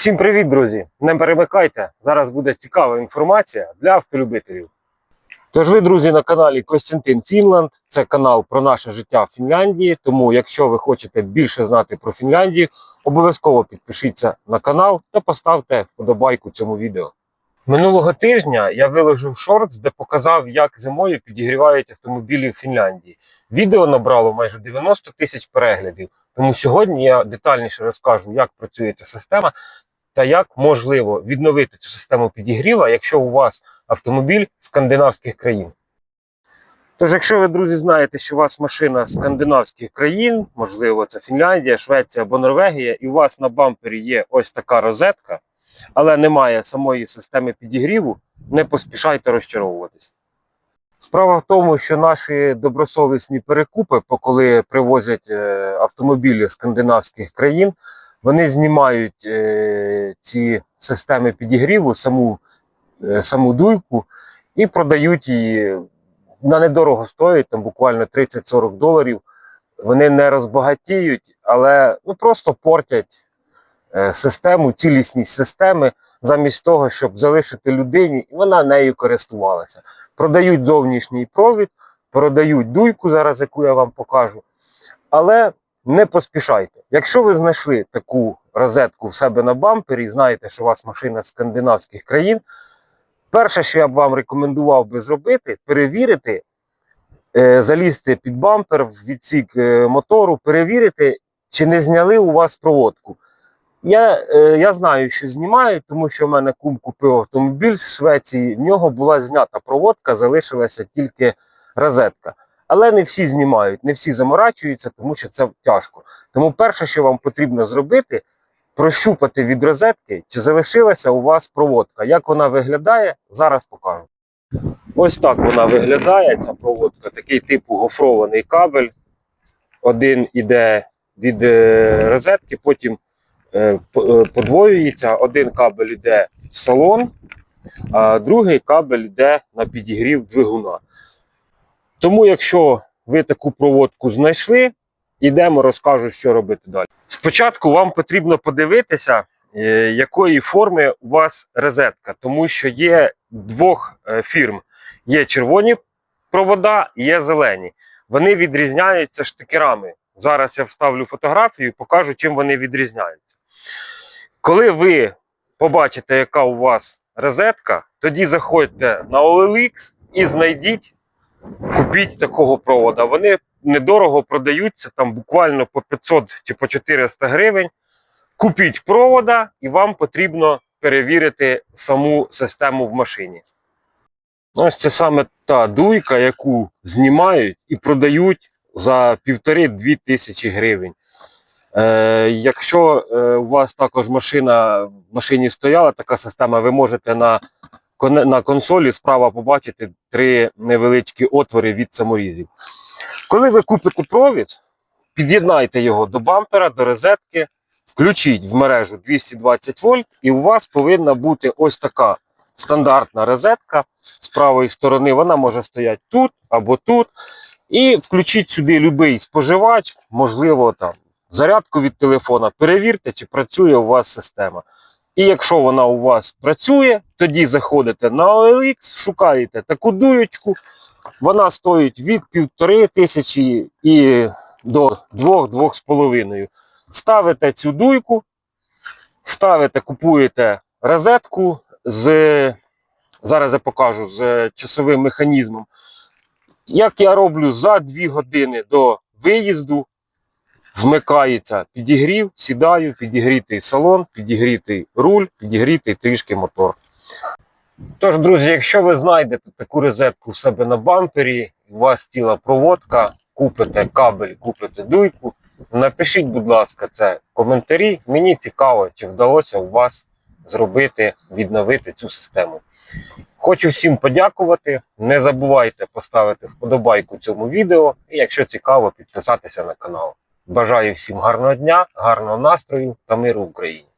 Всім привіт, друзі! Не перемикайте. Зараз буде цікава інформація для автолюбителів. Тож ви, друзі, на каналі Костянтин Фінланд. Це канал про наше життя в Фінляндії. Тому, якщо ви хочете більше знати про Фінляндію, обов'язково підпишіться на канал та поставте вподобайку цьому відео. Минулого тижня я виложив шортс, де показав, як зимою підігрівають автомобілі в Фінляндії. Відео набрало майже 90 тисяч переглядів. Тому сьогодні я детальніше розкажу, як працює ця система та як можливо відновити цю систему підігріва, якщо у вас автомобіль скандинавських країн. Тож, якщо ви, друзі, знаєте, що у вас машина скандинавських країн, можливо, це Фінляндія, Швеція або Норвегія, і у вас на бампері є ось така розетка, але немає самої системи підігріву, не поспішайте розчаровуватись. Справа в тому, що наші добросовісні перекупи, коли привозять е, автомобілі скандинавських країн, вони знімають е, ці системи підігріву, саму, е, саму дуйку і продають її на недорого стоїть, там буквально 30-40 доларів. Вони не розбагатіють, але ну, просто портять е, систему, цілісність системи, замість того, щоб залишити людині, і вона нею користувалася. Продають зовнішній провід, продають дуйку, зараз яку я вам покажу. Але не поспішайте. Якщо ви знайшли таку розетку в себе на бампері і знаєте, що у вас машина з скандинавських країн, перше, що я б вам рекомендував би зробити, перевірити, е, залізти під бампер в відсік е, мотору, перевірити, чи не зняли у вас проводку. Я, е, я знаю, що знімають, тому що в мене кум купив автомобіль з Швеції, в нього була знята проводка, залишилася тільки розетка. Але не всі знімають, не всі заморачуються, тому що це тяжко. Тому перше, що вам потрібно зробити, прощупати від розетки, чи залишилася у вас проводка. Як вона виглядає, зараз покажу. Ось так вона виглядає, ця проводка. Такий типу гофрований кабель. Один іде від е, розетки, потім е, е, подвоюється. Один кабель йде в салон, а другий кабель йде на підігрів двигуна. Тому, якщо ви таку проводку знайшли, ідемо, розкажу, що робити далі. Спочатку вам потрібно подивитися, е, якої форми у вас розетка, тому що є двох е, фірм: є червоні провода, є зелені. Вони відрізняються штикерами. Зараз я вставлю фотографію і покажу, чим вони відрізняються. Коли ви побачите, яка у вас розетка, тоді заходьте на OLX і знайдіть купіть такого провода. Вони недорого продаються, там буквально по 500 чи по 400 гривень. Купіть провода, і вам потрібно перевірити саму систему в машині. Ось це саме та дуйка, яку знімають і продають за півтори-дві тисячі гривень. Е, якщо е, у вас також машина в машині стояла така система, ви можете на на консолі справа побачити три невеличкі отвори від саморізів. Коли ви купите провід, під'єднайте його до бампера, до розетки, включіть в мережу 220 вольт, і у вас повинна бути ось така стандартна розетка з правої сторони. Вона може стояти тут або тут. І включіть сюди будь-який споживач, можливо, там зарядку від телефона. Перевірте, чи працює у вас система. І якщо вона у вас працює, тоді заходите на OLX, шукаєте таку дуєчку. Вона стоїть від півтори тисячі і до двох-двох з половиною. Ставите цю дуйку, ставите, купуєте розетку з, зараз я покажу, з часовим механізмом. Як я роблю за 2 години до виїзду, вмикається підігрів, сідаю, підігрітий салон, підігрітий руль, підігрітий трішки мотор. Тож, друзі, якщо ви знайдете таку розетку в себе на бампері, у вас ціла проводка, купите кабель, купите дуйку, напишіть, будь ласка, це в коментарі. Мені цікаво, чи вдалося у вас зробити, відновити цю систему. Хочу всім подякувати. Не забувайте поставити вподобайку цьому відео і, якщо цікаво, підписатися на канал. Бажаю всім гарного дня, гарного настрою та миру в Україні.